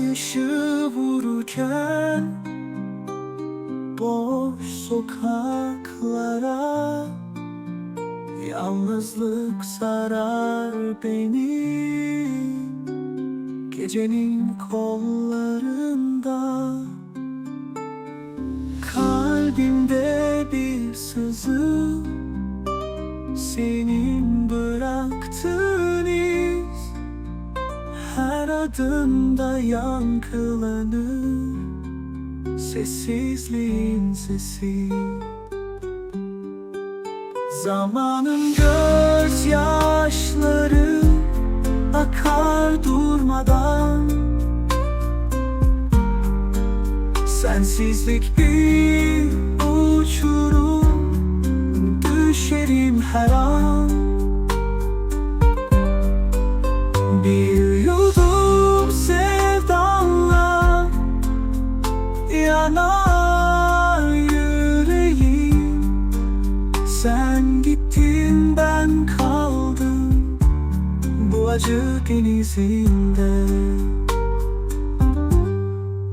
Ay ışığı vururken Boş sokaklara Yalnızlık sarar beni. Gecenin kollarında Kalbimde bir sızı Seni Her adımda yankılanır Sessizliğin sesi. Zamanın gözyaşları akar durmadan. Sensizlik bir uçurum Düşerim her an. Bir yudum acı denizinde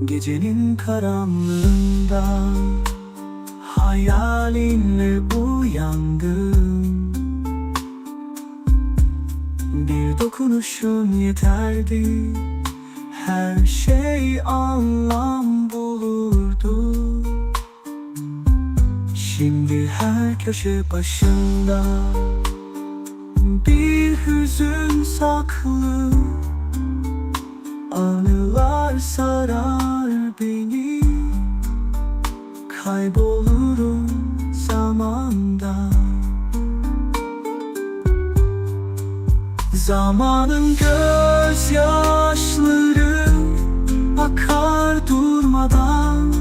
Gecenin karanlığında Hayalinle uyandım Bir dokunuşun yeterdi. Her şey anlam bulurdu. Şimdi her köşe başında hüzün saklı. Anılar sarar beni. Kaybolurum zamanda. Zamanın gözyaşları akar durmadan.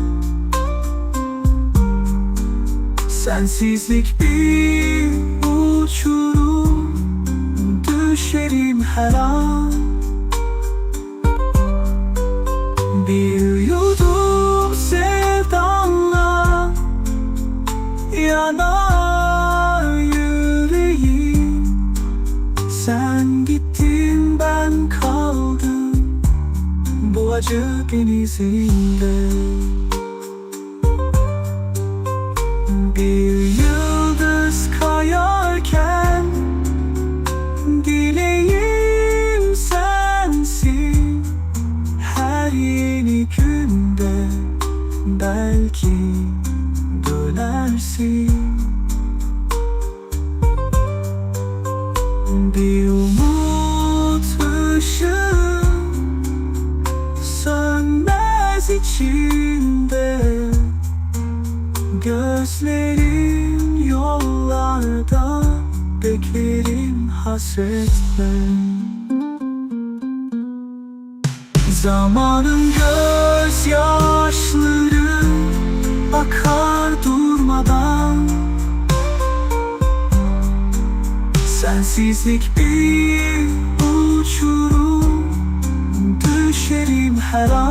Sensizlik bir uçurum Düşerim her an. Bir yudum sevdanla Yanar yüreğim. Sen gittin ben kaldım. Bu acı denizinde Bir yıldız kayarken dönersin Bir umut ışığı Gözlerim yollarda Beklerim hasretle. Zamanın gözyaşları Akar durmadan Sensizlik bir uçurum. Düşerim her an